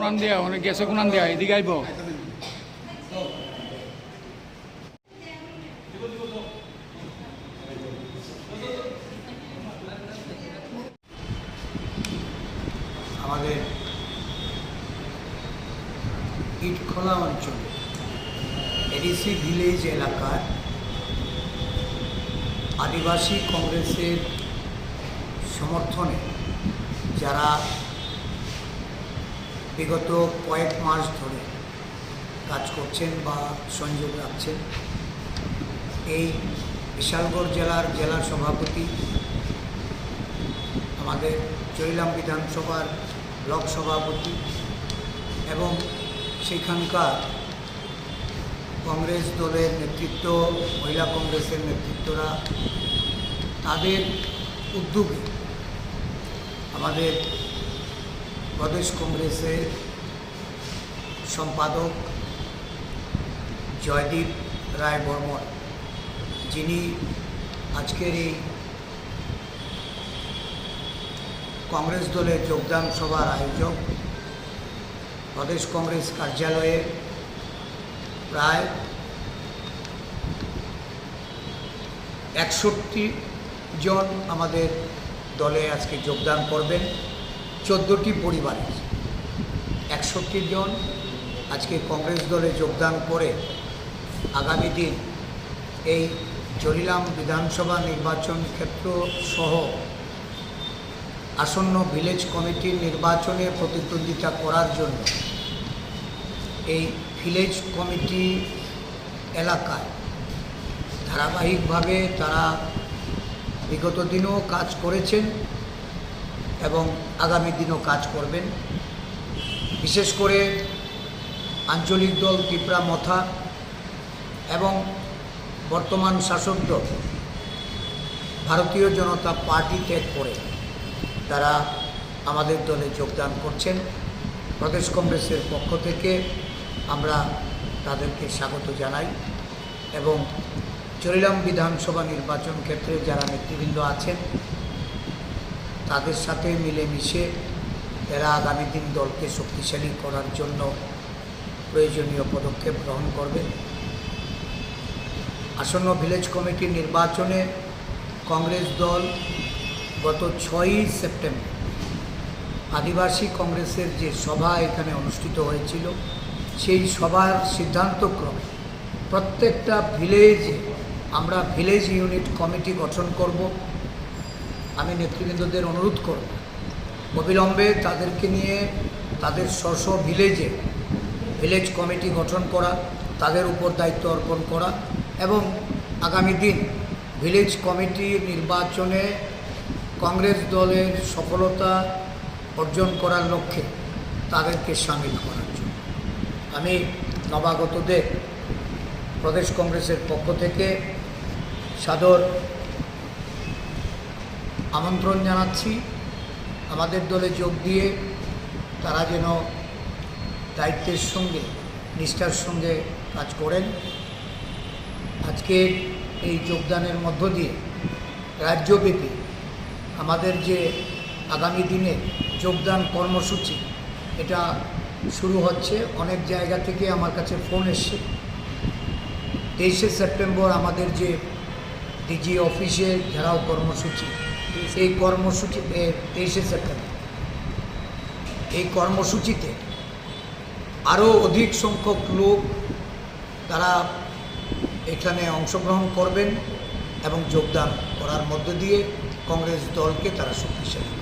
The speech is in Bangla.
কোনান দিয়া, অনেক গেছে কোনান দিয়া, এদিকে আইব। আমাদের ইটখোলা অঞ্চল, এডিসি ভিলেজ এলাকার আদিবাসী কংগ্রেসের সমর্থনে যারা বিগত কয়েক মাস ধরে কাজ করছেন বা সংযোগ রাখছেন। এই বিশালগড় জেলার জেলা সভাপতি, আমাদের চৈলাম বিধানসভার ব্লক সভাপতি এবং সেখানকার কংগ্রেস দলের নেতৃত্ব, মহিলা কংগ্রেসের নেতৃত্বরা, তাদের উদ্যোগে আমাদের প্রদেশ কংগ্রেসের সম্পাদক জয়দীপ রায় বর্মন, যিনি আজকের এই কংগ্রেস দলের যোগদান সভার আয়োজক, প্রদেশ কংগ্রেস কার্যালয়ে প্রায় একষট্টি জন আমাদের দলে আজকে যোগদান করবেন। চোদ্দোটি পরিবারের। একষট্টি জন আজকে কংগ্রেস দলে যোগদান করে আগামী দিন এই জরিলাম বিধানসভা নির্বাচন ক্ষেত্র সহ আসন্ন ভিলেজ কমিটির নির্বাচনে প্রতিদ্বন্দ্বিতা করার জন্য এই ভিলেজ কমিটি এলাকায় ধারাবাহিকভাবে তারা বিগত দিনও কাজ করেছেন। এবং আগামী দিনও কাজ করবেন। বিশেষ করে আঞ্চলিক দল ত্রিপুরা মথা এবং বর্তমান শাসক দল, ভারতীয় জনতা পার্টি ত্যাগ করে তারা আমাদের দলে যোগদান করছেন। প্রদেশ কংগ্রেসের পক্ষ থেকে আমরা তাদেরকে স্বাগত জানাই এবং চরিলাম বিধানসভা নির্বাচন ক্ষেত্রে যারা নেতৃবৃন্দ আছেন তাদের সাথে মিলেমিশে এরা আগামী দিন দলকে শক্তিশালী করার জন্য প্রয়োজনীয় পদক্ষেপ গ্রহণ করবে। আসন্ন ভিলেজ কমিটির নির্বাচনে কংগ্রেস দল গত ছয়ই সেপ্টেম্বর আদিবাসী কংগ্রেসের যে সভা এখানে অনুষ্ঠিত হয়েছিল, সেই সভার সিদ্ধান্তক্রমে প্রত্যেকটা ভিলেজে, আমরা ভিলেজ ইউনিট কমিটি গঠন করব। আমি নেতৃবৃন্দদের অনুরোধ করব। অবিলম্বে তাদেরকে নিয়ে তাদের স্ব স্ব ভিলেজে ভিলেজ কমিটি গঠন করা, তাদের উপর দায়িত্ব অর্পণ করা এবং আগামী দিন ভিলেজ কমিটি নির্বাচনে কংগ্রেস দলের সফলতা অর্জন করার লক্ষ্যে তাদেরকে সামিল করার জন্য। আমি নবাগতদের প্রদেশ কংগ্রেসের পক্ষ থেকে সাদর আমন্ত্রণ জানাচ্ছি। আমাদের দলে যোগ দিয়ে তারা যেন দায়িত্বের সঙ্গে, নিষ্ঠার সঙ্গে কাজ করেন। আজকের এই যোগদানের মধ্য দিয়ে রাজ্যব্যাপী আমাদের যে আগামী দিনে যোগদান কর্মসূচি, এটা শুরু হচ্ছে। অনেক জায়গা থেকে আমার কাছে ফোন এসছে। তেইশে সেপ্টেম্বর আমাদের যে ডিজি অফিসে ঘেরাও কর্মসূচি এই কর্মসূচি তেইশে সেপ্টেম্বর। এই কর্মসূচিতে আরও অধিক সংখ্যক লোক তারা এখানে অংশগ্রহণ করবেন এবং যোগদান করার মধ্য দিয়ে কংগ্রেস দলকে তারা শক্তিশালী